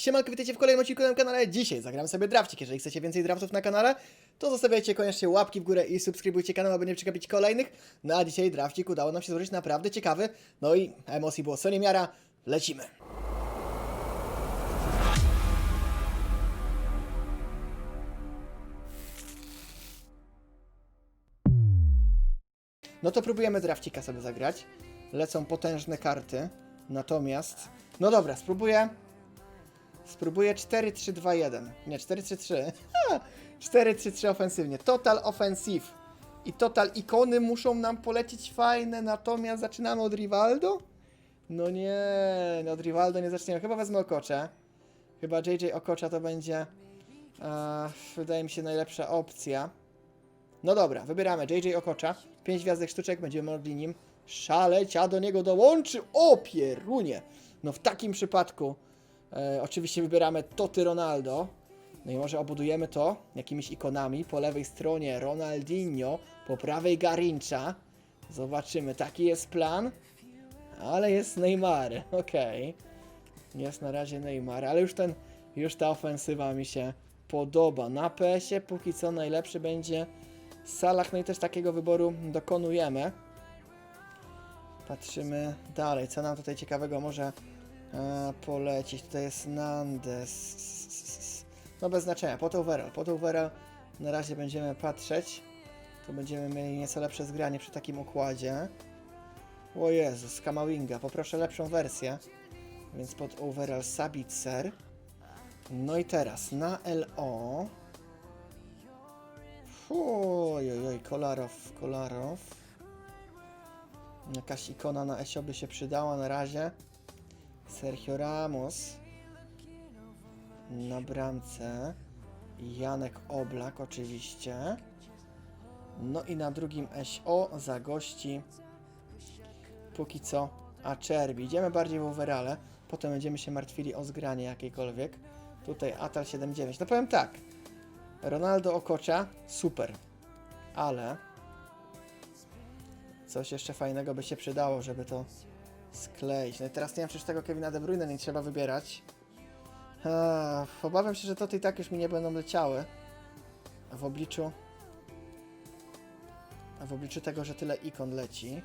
Siemanko, witajcie w kolejnym odcinku na kanale. Dzisiaj zagram sobie draftik. Jeżeli chcecie więcej draftów na kanale, to zostawiajcie koniecznie łapki w górę i subskrybujcie kanał, aby nie przegapić kolejnych. No a dzisiaj draftik udało nam się złożyć naprawdę ciekawy. No i emocji było co niemiara. Lecimy. No to próbujemy draftika sobie zagrać. Lecą potężne karty. Natomiast, no dobra, spróbuję. Spróbuję 4-3-2-1. Nie, 4-3-3. Ha! 4-3-3 ofensywnie. Total offensive. I total ikony muszą nam polecieć fajne, natomiast zaczynamy od Rivaldo? No nie, no od Rivaldo nie zaczniemy. Chyba wezmę Okocze. Chyba JJ Okocza to będzie, e, wydaje mi się, najlepsza opcja. No dobra, wybieramy JJ Okocza. 5 gwiazdek sztuczek, będziemy mogli nim szaleć, a do niego dołączy. O pierunie! No w takim przypadku e, oczywiście wybieramy Toty Ronaldo. No i może obudujemy to jakimiś ikonami. Po lewej stronie Ronaldinho, po prawej Garincha. Zobaczymy, taki jest plan. Ale jest Neymar, okej. Jest na razie Neymar, ale już ten, już ta ofensywa mi się podoba. Na PS-ie póki co najlepszy będzie Salah, no i też takiego wyboru dokonujemy. Patrzymy dalej, co nam tutaj ciekawego może e, polecić. Tutaj jest Nandes. No bez znaczenia, pot overall. Pot overall na razie będziemy patrzeć. Tu będziemy mieli nieco lepsze zgranie przy takim układzie. O Jezus, Kamawinga, poproszę lepszą wersję. Więc pod overall Sabitzer. No i teraz na LO. Oj, oj, oj, Kolarow, Kolarow. Jakaś ikona na Esio by się przydała na razie. Sergio Ramos. Na bramce. Janek Oblak oczywiście. No i na drugim SO za gości. Póki co Acerbi. Idziemy bardziej w overale. Potem będziemy się martwili o zgranie jakiekolwiek. Tutaj Atal 7-9. No powiem tak. Ronaldo Okocza, super. Ale coś jeszcze fajnego by się przydało, żeby to skleić. No i teraz nie wiem, czy już tego Kevina De Bruyne nie trzeba wybierać. Eee, obawiam się, że to i tak już mi nie będą leciały. W obliczu... W obliczu tego, że tyle ikon leci.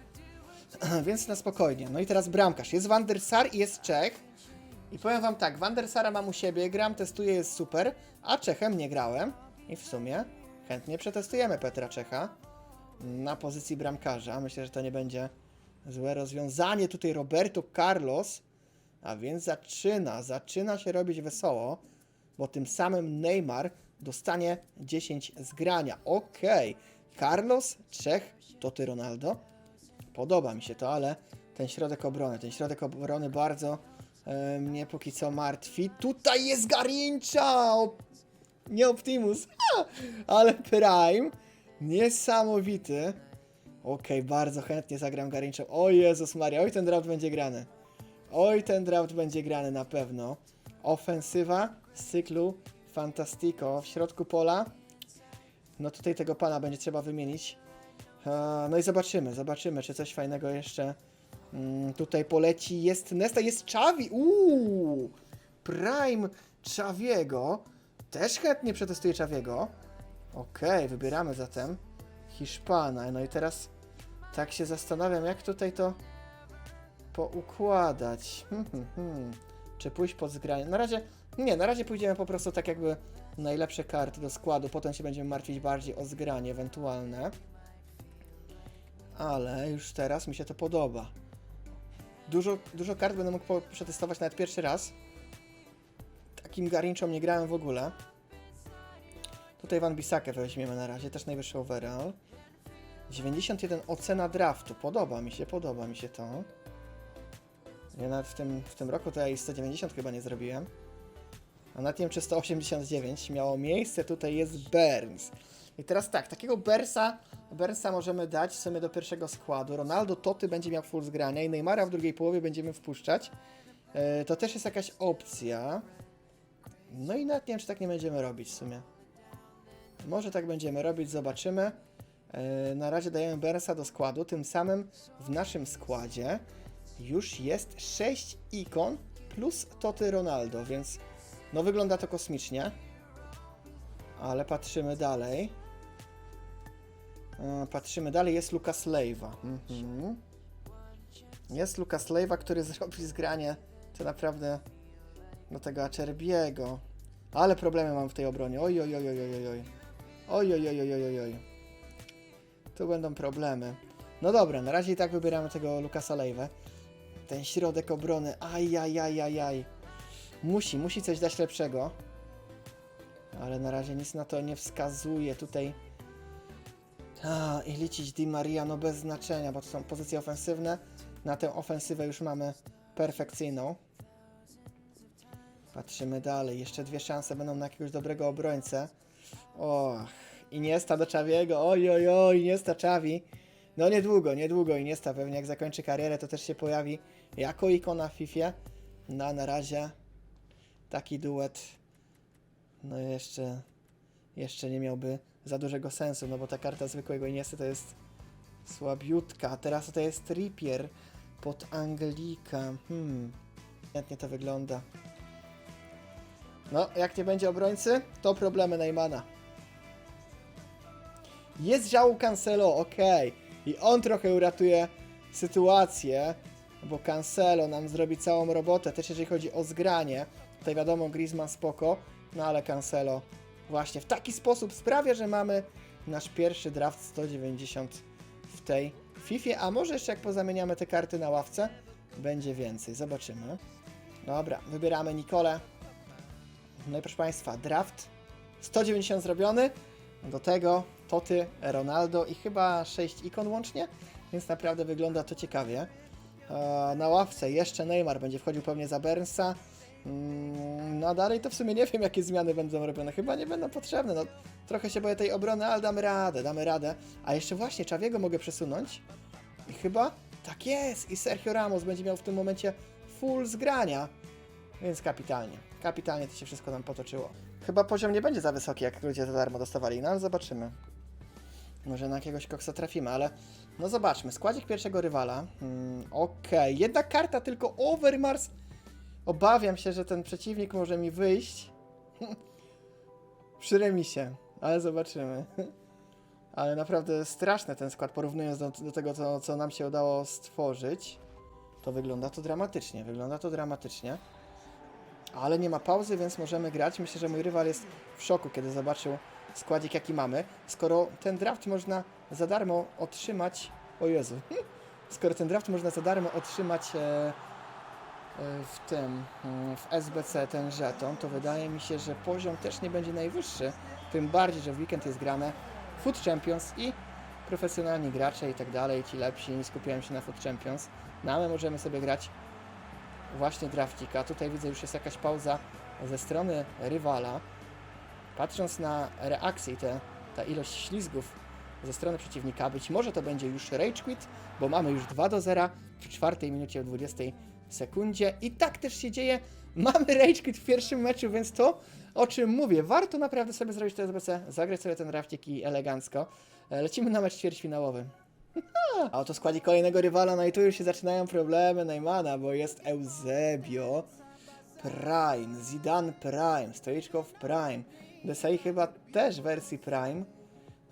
Więc na spokojnie. No i teraz bramkarz. Jest Van der Sar i jest Czech. I powiem wam tak, Van der Sara mam u siebie, gram, testuję, jest super, a Czechem nie grałem. I w sumie chętnie przetestujemy Petra Czecha na pozycji bramkarza. Myślę, że to nie będzie złe rozwiązanie. Tutaj Roberto Carlos, a więc zaczyna, zaczyna się robić wesoło, bo tym samym Neymar dostanie 10 zgrania. Okej, Carlos, Czech, to ty Ronaldo. Podoba mi się to, ale ten środek obrony, ten środek obrony bardzo e, mnie póki co martwi. Tutaj jest Garincha! O, nie Optimus, ha! ale Prime. Niesamowity. Okej, bardzo chętnie zagram Garincha. O Jezus Maria, oj ten draft będzie grany. Oj ten draft będzie grany na pewno. Ofensywa z cyklu Fantastico w środku pola. No tutaj tego pana będzie trzeba wymienić. E, No i zobaczymy, zobaczymy, czy coś fajnego jeszcze mm, tutaj poleci. Jest Nesta, jest Czawi. Uuu, Prime Czawiego. Też chętnie przetestuję Czawiego. Okej, wybieramy zatem Hiszpana. No i teraz tak się zastanawiam, jak tutaj to poukładać. Hmm, hmm, hmm. Czy pójść pod zgranie? Na razie, nie, na razie pójdziemy po prostu tak jakby najlepsze karty do składu. Potem się będziemy martwić bardziej o zgranie ewentualne. Ale już teraz mi się to podoba. Dużo, dużo kart będę mógł przetestować nawet pierwszy raz. Takim garinczom nie grałem w ogóle. Tutaj Van Bisakę weźmiemy na razie, też najwyższy overall. 91 ocena draftu. Podoba mi się, podoba mi się to. Ja nawet w tym, w tym roku to ja i 190 chyba nie zrobiłem. A nad tym czy 189 miało miejsce, tutaj jest Burns. I teraz tak, takiego Bersa, Bersa możemy dać w sumie do pierwszego składu. Ronaldo Toty będzie miał full zgrania i Neymara w drugiej połowie będziemy wpuszczać. E, to też jest jakaś opcja. No i nawet nie wiem, czy tak nie będziemy robić w sumie. Może tak będziemy robić, zobaczymy. E, Na razie dajemy Bersa do składu, tym samym w naszym składzie już jest 6 ikon plus Toty Ronaldo, więc No wygląda to kosmicznie. Ale patrzymy dalej. E, Patrzymy dalej, jest Lucas Leiva. Mhm. Jest Lucas Leiva, który zrobi zgranie to naprawdę do tego Acerbiego. Ale problemy mam w tej obronie. Oj, oj, oj, oj, oj. Oj, oj, oj, oj, oj, oj, oj. Tu będą problemy. No dobra, na razie i tak wybieramy tego Lucasa Leivę. Ten środek obrony, aj, aj, aj, aj, aj. Musi, musi coś dać lepszego. Ale na razie nic na to nie wskazuje. Tutaj a, i liczyć Di Maria, no bez znaczenia, bo to są pozycje ofensywne. Na tę ofensywę już mamy perfekcyjną. Patrzymy dalej. Jeszcze dwie szanse będą na jakiegoś dobrego obrońcę. Och, Iniesta do Czawiego. Oj, oj, oj, Iniesta Czawi. No niedługo, niedługo Iniesta pewnie jak zakończy karierę, to też się pojawi jako ikona w FIFA. No a na razie taki duet no jeszcze jeszcze nie miałby za dużego sensu, no bo ta karta zwykłego Iniesty to jest słabiutka. Teraz to jest Trippier pod Anglika. Hmm. Chętnie to wygląda. No, jak nie będzie obrońcy, to problemy Neymana. Jest żał Cancelo, okej. I on trochę uratuje sytuację, bo Cancelo nam zrobi całą robotę, też jeżeli chodzi o zgranie. Tutaj wiadomo, Griezmann spoko, no ale Cancelo właśnie w taki sposób sprawia, że mamy nasz pierwszy draft 190 w tej FIFA, a może jeszcze jak pozamieniamy te karty na ławce, będzie więcej. Zobaczymy. Dobra, wybieramy Nikolę. No i proszę Państwa, draft 190 zrobiony. Do tego Toty, Ronaldo i chyba 6 ikon łącznie, więc naprawdę wygląda to ciekawie. E, Na ławce jeszcze Neymar będzie wchodził pewnie za Bernsa. Mm, No a dalej to w sumie nie wiem, jakie zmiany będą robione. Chyba nie będą potrzebne. No, trochę się boję tej obrony, ale damy radę, damy radę. A jeszcze właśnie Czawiego mogę przesunąć. I chyba tak jest. I Sergio Ramos będzie miał w tym momencie full zgrania. Więc kapitalnie. Kapitalnie to się wszystko nam potoczyło. Chyba poziom nie będzie za wysoki, jak ludzie za darmo dostawali, no ale zobaczymy. Może na jakiegoś koksa trafimy, ale no zobaczmy. Składzik pierwszego rywala. Hmm, Okej, jedna karta tylko Overmars. Obawiam się, że ten przeciwnik może mi wyjść przy remisie, ale zobaczymy. Ale naprawdę straszny ten skład, porównując do, do tego, co, co nam się udało stworzyć. To wygląda to dramatycznie, wygląda to dramatycznie. Ale nie ma pauzy, więc możemy grać. Myślę, że mój rywal jest w szoku, kiedy zobaczył składzik, jaki mamy. Skoro ten draft można za darmo otrzymać... O Jezu. Skoro ten draft można za darmo otrzymać e, e, w tym, mm, w SBC ten żeton, to wydaje mi się, że poziom też nie będzie najwyższy. Tym bardziej, że w weekend jest grane Food Champions i profesjonalni gracze i tak dalej, ci lepsi, nie skupiałem się na Food Champions. No ale możemy sobie grać właśnie draftika. Tutaj widzę już jest jakaś pauza ze strony rywala. Patrząc na reakcję i ta ilość ślizgów ze strony przeciwnika, być może to będzie już rage quit, bo mamy już 2 do 0 w czwartej minucie w 20 sekundzie i tak też się dzieje. Mamy rage quit w pierwszym meczu, więc to o czym mówię, warto naprawdę sobie zrobić to SBC, zagrać sobie ten draftik i elegancko. E, Lecimy na mecz ćwierćfinałowy. A oto składzi kolejnego rywala, no i tu już się zaczynają problemy Neymana, bo jest Eusebio Prime, Zidane Prime, Stoiczkow Prime, Desai chyba też w wersji Prime.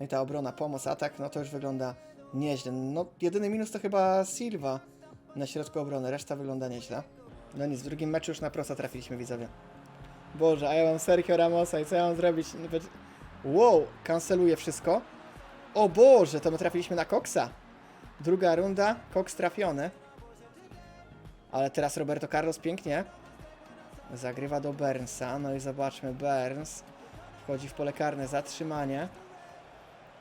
No i ta obrona, pomoc, atak, no to już wygląda nieźle. No jedyny minus to chyba Silva na środku obrony, reszta wygląda nieźle. No nic, w drugim meczu już na prosa trafiliśmy widzowie. Boże, a ja mam Sergio Ramosa i co ja mam zrobić? Wow, kanceluję wszystko. O Boże, to my trafiliśmy na Coxa. Druga runda, Cox trafiony. Ale teraz Roberto Carlos pięknie. Zagrywa do Burnsa. No i zobaczmy, Burns wchodzi w pole karne, zatrzymanie.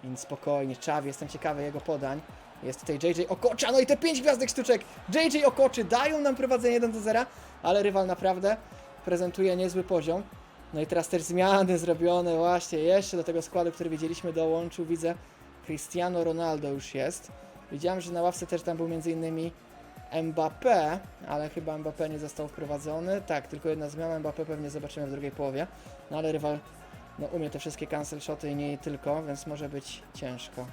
Więc spokojnie, Czawi, jestem ciekawy jego podań. Jest tutaj JJ Okocza, no i te 5 gwiazdek sztuczek JJ Okoczy dają nam prowadzenie 1 do 0, ale rywal naprawdę prezentuje niezły poziom. No i teraz też zmiany zrobione właśnie jeszcze do tego składu, który widzieliśmy dołączył, widzę Cristiano Ronaldo już jest. Widziałem, że na ławce też tam był m.in. Mbappé, ale chyba Mbappé nie został wprowadzony. Tak, tylko jedna zmiana, Mbappé pewnie zobaczymy w drugiej połowie. No ale rywal no, umie te wszystkie cancel shoty i nie tylko, więc może być ciężko.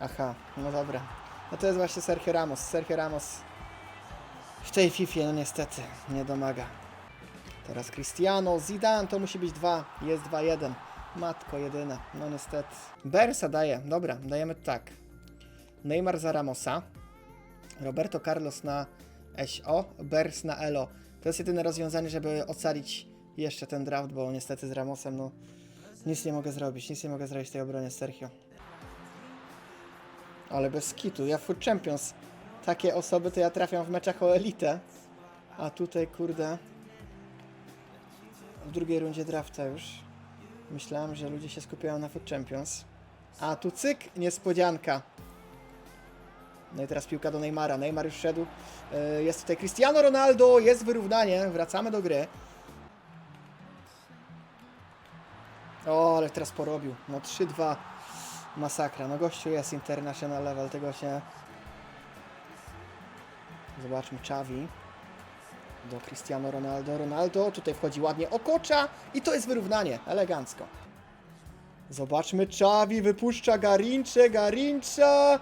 Aha, no dobra. No to jest właśnie Sergio Ramos. Sergio Ramos w tej FIFA no niestety nie domaga. Teraz Cristiano, Zidane, to musi być 2. Jest 2-1. Matko jedyna, no niestety. Bersa daje, dobra, dajemy tak. Neymar za Ramosa. Roberto Carlos na SO, Bers na Elo. To jest jedyne rozwiązanie, żeby ocalić jeszcze ten draft, bo niestety z Ramosem, no nic nie mogę zrobić, nic nie mogę zrobić w tej obronie, Sergio. Ale bez kitu, ja Food Champions, takie osoby to ja trafiam w meczach o elitę, a tutaj kurde, w drugiej rundzie drafta już. Myślałem, że ludzie się skupiają na Food Champions. A tu cyk, niespodzianka. No i teraz piłka do Neymara. Neymar już szedł. E, Jest tutaj Cristiano Ronaldo, jest wyrównanie. Wracamy do gry. O, ale teraz porobił. No 3-2. Masakra. No gościu jest international level, tego się... Zobaczmy, Xavi. Do Cristiano Ronaldo. Ronaldo, tutaj wchodzi ładnie Okocza i to jest wyrównanie. Elegancko. Zobaczmy, Xavi wypuszcza Garincze, Garincza.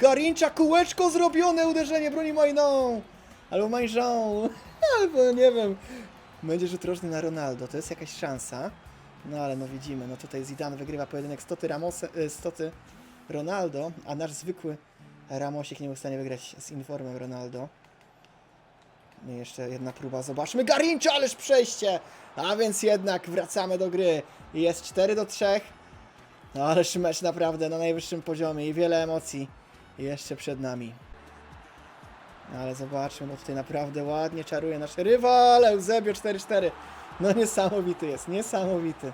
Garincza, kółeczko zrobione, uderzenie broni Majną. Albo Majżą. Albo nie wiem. Będzie rzut na Ronaldo, to jest jakaś szansa. No ale no widzimy, no tutaj Zidane wygrywa pojedynek Stoty Ramose, y, Stoty Ronaldo, a nasz zwykły Ramosik nie był w stanie wygrać z Informem Ronaldo. No jeszcze jedna próba, zobaczmy, Garincha, ależ przejście! A więc jednak wracamy do gry. Jest 4 do 3. No ależ mecz naprawdę na najwyższym poziomie i wiele emocji jeszcze przed nami. No ale zobaczmy, bo tutaj naprawdę ładnie czaruje nasz rywal, Eusebio 4-4. No niesamowity jest, niesamowity.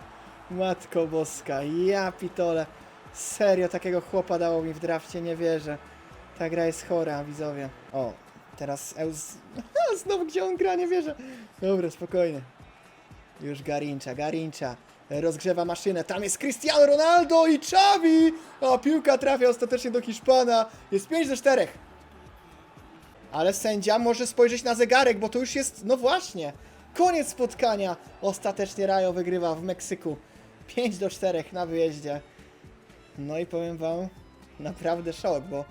Matko boska, ja pitole. Serio, takiego chłopa dało mi w drafcie, nie wierzę. Ta gra jest chora, widzowie. O, teraz Eus... Znowu gdzie on gra, nie wierzę. Dobra, spokojnie. Już Garincha, Garincha. Rozgrzewa maszynę. Tam jest Cristiano Ronaldo i Xavi! A piłka trafia ostatecznie do Hiszpana. Jest 5 do 4. Ale sędzia może spojrzeć na zegarek, bo to już jest, no właśnie, koniec spotkania. Ostatecznie Rayo wygrywa w Meksyku. 5 do 4 na wyjeździe. No i powiem wam, naprawdę szok, bo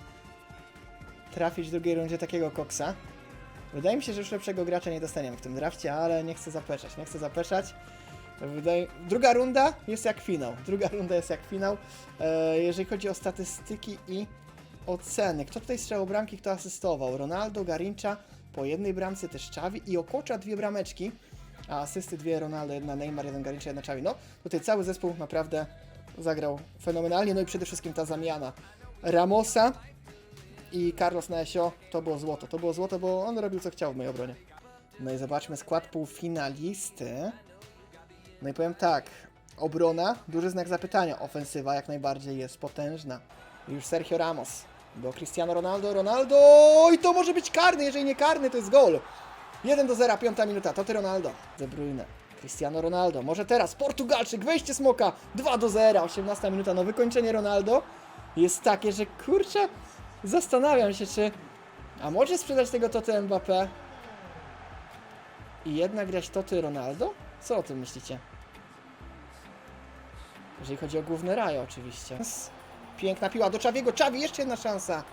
trafić w drugiej rundzie takiego koksa. Wydaje mi się, że już lepszego gracza nie dostaniemy w tym drafcie, ale nie chcę zapeszać, nie chcę zapeszać. Wydaje... Druga runda jest jak finał. Druga runda jest jak finał. E, jeżeli chodzi o statystyki i oceny. Kto tutaj strzelał bramki, kto asystował? Ronaldo, Garincha, po jednej bramce też Xavi i Okocza dwie brameczki. A asysty dwie Ronaldo, jedna Neymar, jeden Garincha, jedna Xavi. No, tutaj cały zespół naprawdę zagrał fenomenalnie. No i przede wszystkim ta zamiana Ramosa i Carlos Nesio to było złoto. To było złoto, bo on robił co chciał w mojej obronie. No i zobaczmy skład półfinalisty. No i powiem tak, obrona, duży znak zapytania, ofensywa jak najbardziej jest potężna. Już Sergio Ramos do Cristiano Ronaldo, Ronaldo i to może być karny, jeżeli nie karny to jest gol. 1 do 0, piąta minuta, to ty Ronaldo. De Bruyne, Cristiano Ronaldo, może teraz Portugalczyk, wejście Smoka, 2 do 0, 18 minuta, no wykończenie Ronaldo jest takie, że kurczę, zastanawiam się czy, a może sprzedać tego Toty Mbappé i jednak grać Toty Ronaldo? Co o tym myślicie? Jeżeli chodzi o główne raje oczywiście. Piękna piła do Czawiego. Czawi, jeszcze jedna szansa.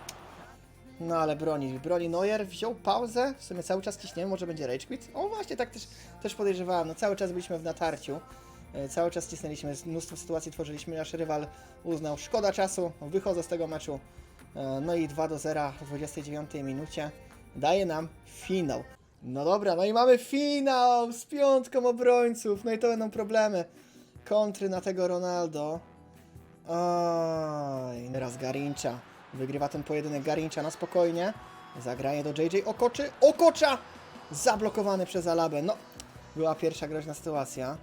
No ale broni, broni Neuer, wziął pauzę, w sumie cały czas ciśniemy, może będzie rage quit. O właśnie, tak też, też podejrzewałem, no cały czas byliśmy w natarciu, E, cały czas cisnęliśmy, mnóstwo sytuacji tworzyliśmy, nasz rywal uznał, szkoda czasu, wychodzę z tego meczu. E, No i 2 do 0 w 29 minucie daje nam finał. No dobra, no i mamy finał z piątką obrońców, no i to będą problemy. Kontry na tego Ronaldo. Oj, teraz Garincha. Wygrywa ten pojedynek Garincha na spokojnie. Zagraje do JJ Okoczy. Okocza! Zablokowany przez Alabę. No, była pierwsza groźna sytuacja.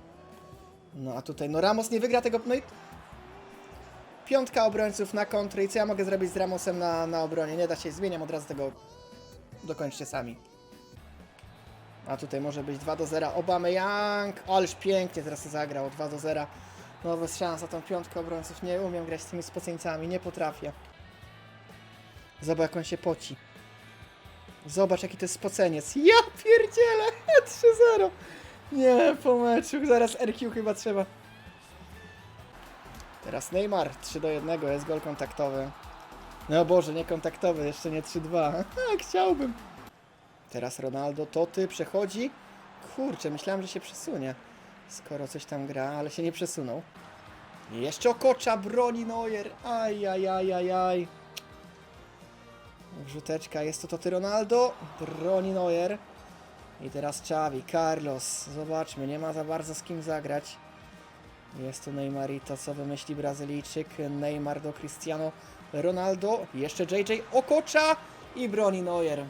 No a tutaj, no Ramos nie wygra tego, no i... Piątka obrońców na kontry i co ja mogę zrobić z Ramosem na, na obronie? Nie da się, zmieniam od razu tego. Dokończcie sami. A tutaj może być 2 do 0. Obama Young. Ależ pięknie teraz zagrał. 2 do 0. No bez szans na tą piątkę obrońców. Nie umiem grać z tymi spoceńcami. Nie potrafię. Zobacz jak on się poci. Zobacz jaki to jest spoceniec. Ja pierdzielę. 3-0. Nie, po meczu. Zaraz RQ chyba trzeba. Teraz Neymar. 3 do 1. Jest gol kontaktowy. No Boże, nie kontaktowy. Jeszcze nie 3-2. Tak, chciałbym. Teraz Ronaldo, Toty przechodzi. kurczę, myślałem, że się przesunie. Skoro coś tam gra, ale się nie przesunął. Jeszcze okocza broni Neuer. Aj, aj, aj, aj, aj. Wrzuteczka, jest to Toty Ronaldo. Broni Neuer. I teraz Xavi, Carlos. Zobaczmy, nie ma za bardzo z kim zagrać. Jest tu Neymarito, co wymyśli Brazylijczyk. Neymar do Cristiano Ronaldo. Jeszcze JJ Okocza i broni Neuer.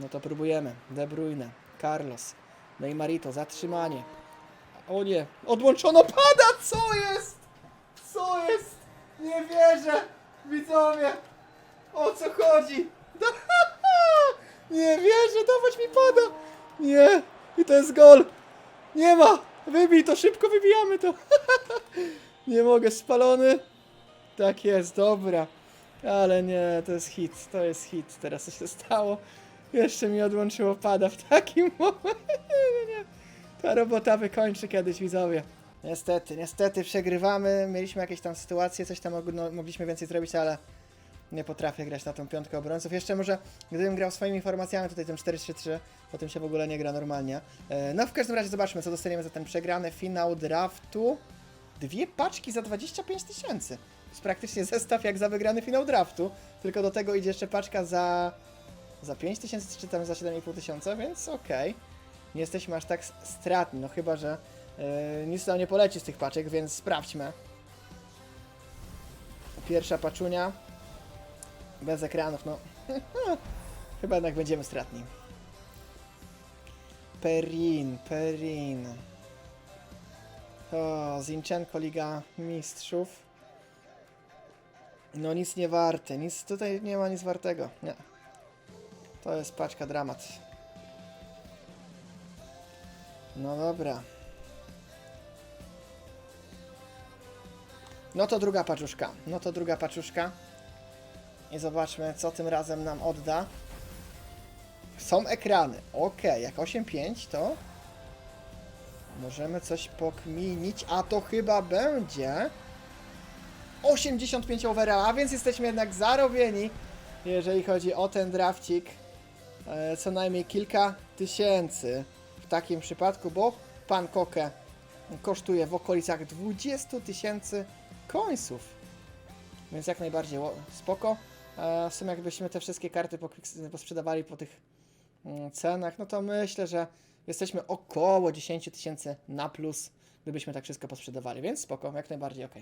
No to próbujemy. De Bruyne, Carlos, Neymarito, zatrzymanie. O nie, odłączono pada! Co jest? Co jest? Nie wierzę! Widzowie! O co chodzi? Nie wierzę, dawać mi pada! Nie! I to jest gol! Nie ma! Wybij to, szybko wybijamy to! Nie mogę, spalony! Tak jest, dobra. Ale nie, to jest hit, to jest hit. Teraz co się stało? Jeszcze mi odłączyło pada w takim momencie. Ta robota wykończy kiedyś widzowie. Niestety, niestety przegrywamy. Mieliśmy jakieś tam sytuacje, coś tam mog- mogliśmy więcej zrobić, ale nie potrafię grać na tą piątkę obrońców. Jeszcze może, gdybym grał swoimi formacjami, tutaj tym 4-3-3, po tym się w ogóle nie gra normalnie. E, No w każdym razie zobaczmy, co dostaniemy za ten przegrany finał draftu. Dwie paczki za 25 tysięcy. To jest praktycznie zestaw jak za wygrany finał draftu, tylko do tego idzie jeszcze paczka za, za 5 tysięcy, czy tam za 7,5 tysiąca, więc okej. Nie jesteśmy aż tak stratni, no chyba, że e, nic nam nie poleci z tych paczek, więc sprawdźmy. Pierwsza paczunia. Bez ekranów, no. chyba jednak będziemy stratni. Perin, Perin. O, Zinchenko Liga Mistrzów. No nic nie warte, nic tutaj nie ma nic wartego, nie. To jest paczka dramat. No dobra. No to druga paczuszka, no to druga paczuszka. I zobaczmy, co tym razem nam odda. Są ekrany, ok, jak 8.5 to Możemy coś pokminić, a to chyba będzie 85 overalla, więc jesteśmy jednak zarobieni, jeżeli chodzi o ten drafcik. E, co najmniej kilka tysięcy w takim przypadku, bo pan Koke kosztuje w okolicach 20 tysięcy końców. Więc jak najbardziej spoko. W sumie jakbyśmy te wszystkie karty posprzedawali po tych mm, cenach, no to myślę, że jesteśmy około 10 tysięcy na plus, gdybyśmy tak wszystko posprzedawali, więc spoko, jak najbardziej ok.